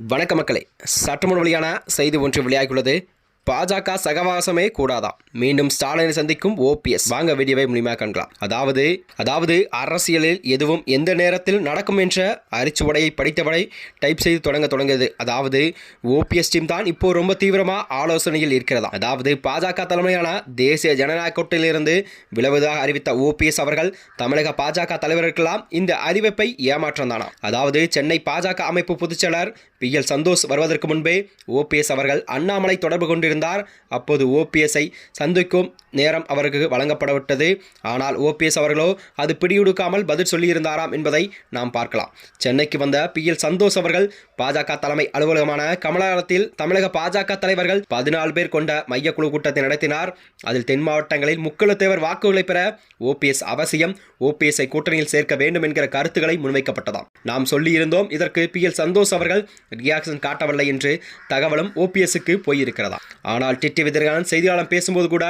வணக்க மக்களே சற்றுமுன் வழியான செய்தி ஒன்று வெளியாகியுள்ளது. பாஜக சகவாசமே கூடாதான் மீண்டும் ஸ்டாலினை சந்திக்கும் ஓபிஎஸ் வாங்க வீடியோவை முழுமையாக காண்கலாம். அதாவது அதாவது அரசியலில் எதுவும் எந்த நேரத்தில் நடக்கும் என்ற அரிச்சுவடையை படித்தவரை டைப் செய்து தொடங்க தொடங்குது அதாவது ஓபிஎஸ் டீம் தான் இப்போ ரொம்ப தீவிரமாக ஆலோசனையில் இருக்கிறதா? அதாவது பாஜக தலைமையான தேசிய ஜனநாயக கூட்டிலிருந்து விலகுவதாக அறிவித்த ஓபிஎஸ் அவர்கள் தமிழக பாஜக தலைவர்களுக்கெல்லாம் இந்த அறிவிப்பை ஏமாற்றம் தானா அதாவது சென்னை பாஜக அமைப்பு பொதுச்செயலர் பி எல் சந்தோஷ் வருவதற்கு முன்பே ஓபிஎஸ் அவர்கள் அண்ணாமலை தொடர்பு கொண்டிருந்த இருந்தார். அப்போது ஓபிஎஸ்ஐ சந்திக்கும் நேரம் அவருக்கு வழங்கப்படவிட்டது. ஆனால் ஓபிஎஸ் அவர்களோ அது பிடியுடுக்காமல் பதில் சொல்லியிருந்தாராம் என்பதை நாம் பார்க்கலாம். சென்னைக்கு வந்த பி. எல். சந்தோஷ் அவர்கள் பாஜக தலைமை அலுவலகமான கமலாலயத்தில் தமிழக பாஜக தலைவர்கள் பதினாலு பேர் கொண்ட மையக்குழு கூட்டத்தை நடத்தினார். அதில் தென் மாவட்டங்களில் முக்களத்தேவர் வாக்குகளை பெற ஓபிஎஸ் அவசியம் ஓபிஎஸ்ஐ கூட்டணியில் சேர்க்க வேண்டும் என்கிற கருத்துக்களை முன்வைக்கப்பட்டதாம். நாம் சொல்லியிருந்தோம் இதற்கு பி. எல். சந்தோஷ் அவர்கள் ரியாக்ஷன் காட்டவில்லை என்று தகவலும் ஓபிஎஸ்க்கு போயிருக்கிறதா ஆனால் டிடி விதிரகான் செய்தியாளர் பேசும்போது கூட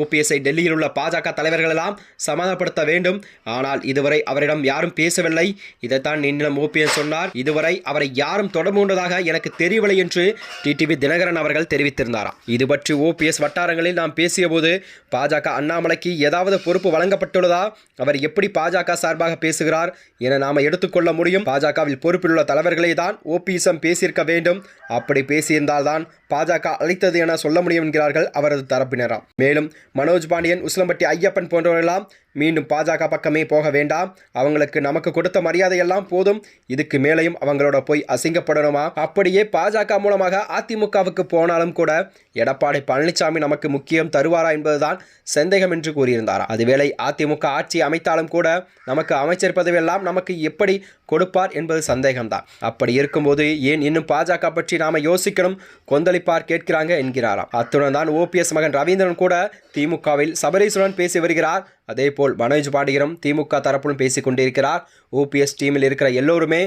ஓபிஎஸ்ஐ டெல்லியில் உள்ள பாஜக தலைவர்கள் எல்லாம் சமாதானப்படுத்த வேண்டும். ஆனால் இதுவரை அவரிடம் யாரும் பேசவில்லை. இதைத்தான் என்னிடம் ஓபிஎஸ் சொன்னார். இதுவரை அவரை யாரும் தொடர்புண்டதாக எனக்கு தெரியவில்லை என்று டிடிவி தினகரன் அவர்கள் தெரிவித்திருந்தாராம் இது பற்றி ஓபிஎஸ் வட்டாரங்களில் நாம் பேசியபோது பாஜக அண்ணாமலைக்கு ஏதாவது பொறுப்பு வழங்கப்பட்டுள்ளதா? அவர் எப்படி பாஜக சார்பாக பேசுகிறார் என நாம எடுத்துக்கொள்ள முடியும். பாஜகவில் பொறுப்பில் உள்ள தலைவர்களே தான் ஓபிஎஸ்எம் பேசியிருக்க வேண்டும். அப்படி பேசியிருந்தால்தான் பாஜக அழைத்தது என சொல்ல முடியும் என்கிறார்கள் அவரது தரப்பினராம் மேலும் மனோஜ் பாண்டியன் உசிலம்பட்டி ஐயப்பன் போன்றவரெல்லாம் மீண்டும் பாஜக பக்கமே போக வேண்டாம். அவங்களுக்கு நமக்கு கொடுத்த மரியாதையெல்லாம் போதும். இதுக்கு மேலேயும் அவங்களோட போய் அசிங்கப்படணுமா? அப்படியே பாஜக மூலமாக அதிமுகவுக்கு போனாலும் கூட எடப்பாடி பழனிசாமி நமக்கு முக்கியம் தருவாரா என்பதுதான் சந்தேகம் என்று கூறியிருந்தாரா? அதுவேளை அதிமுக ஆட்சி அமைத்தாலும் கூட நமக்கு அமைச்சர் பதவியெல்லாம் நமக்கு எப்படி கொடுப்பார் என்பது சந்தேகம்தான். அப்படி இருக்கும்போது ஏன் இன்னும் பாஜக பற்றி நாம யோசிக்கணும்? கொந்தளிப்பார் கேட்கிறாங்க என்கிறாராம். அத்துடன் தான் ஓபிஎஸ் மகன் ரவீந்திரன் கூட திமுகவில் சபரீஸ்வரன் பேசி வருகிறார். அதேபோல் மனோஜ் பாண்டியரும் திமுக தரப்பிலும் பேசிக் கொண்டிருக்கிறார் ஓபிஎஸ் டீமில் இருக்கிற எல்லோருமே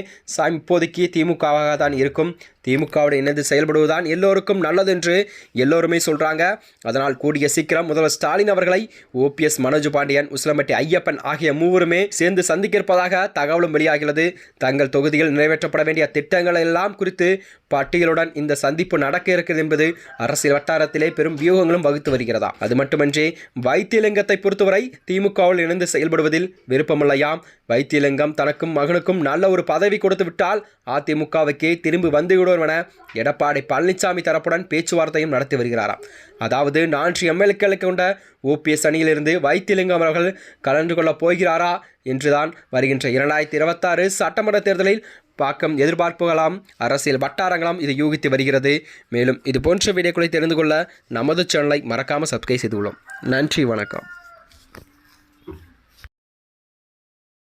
இப்போதைக்கு திமுகவாக தான் இருக்கும். திமுகவோடு இணைந்து செயல்படுவதுதான் எல்லோருக்கும் நல்லது என்று எல்லோருமே சொல்கிறாங்க அதனால் கூடிய சீக்கிரம் முதல்வர் ஸ்டாலின் அவர்களை ஓபிஎஸ் மனோஜ் பாண்டியன் உசிலம்பட்டி ஐயப்பன் ஆகிய மூவருமே சேர்ந்து சந்திக்க இருப்பதாக தகவலும் வெளியாகிறது. தங்கள் தொகுதியில் நிறைவேற்றப்பட வேண்டிய திட்டங்கள் எல்லாம் குறித்து பட்டியலுடன் இந்த சந்திப்பு நடக்க இருக்கிறது என்பது அரசியல் வட்டாரத்திலே பெரும் வியூகங்களும் வகுத்து வருகிறதா? அது மட்டுமன்றி வைத்தியலிங்கத்தை பொறுத்தவரை திமுகவில் இணைந்து செயல்படுவதில் விருப்பமில்லையாம். வைத்தியலிங்கம் தனக்கும் மகனுக்கும் நல்ல ஒரு பதவி கொடுத்து விட்டால் அதிமுகவுக்கே திரும்பி வந்துவிடும் விடுவோம் என எடப்பாடி பழனிசாமி தரப்புடன் பேச்சுவார்த்தையும் நடத்தி வருகிறாராம். அதாவது நான்கு எம்எல்ஏக்களை கொண்ட ஓபிஎஸ் அணியிலிருந்து வைத்திலிங்கம் அவர்கள் கலந்து கொள்ளப் போகிறாரா என்றுதான் வருகின்ற இரண்டாயிரத்தி இருபத்தாறு சட்டமன்ற தேர்தலில் பாக்கம் எதிர்பார்ப்புகளாம் அரசியல் வட்டாரங்களாம் இது யூகித்து வருகிறது. மேலும் இது போன்ற வீடியோக்களை தெரிந்து கொள்ள நமது சேனலை மறக்காமல் சப்ஸ்கிரைப் செய்துள்ளோம் நன்றி வணக்கம்.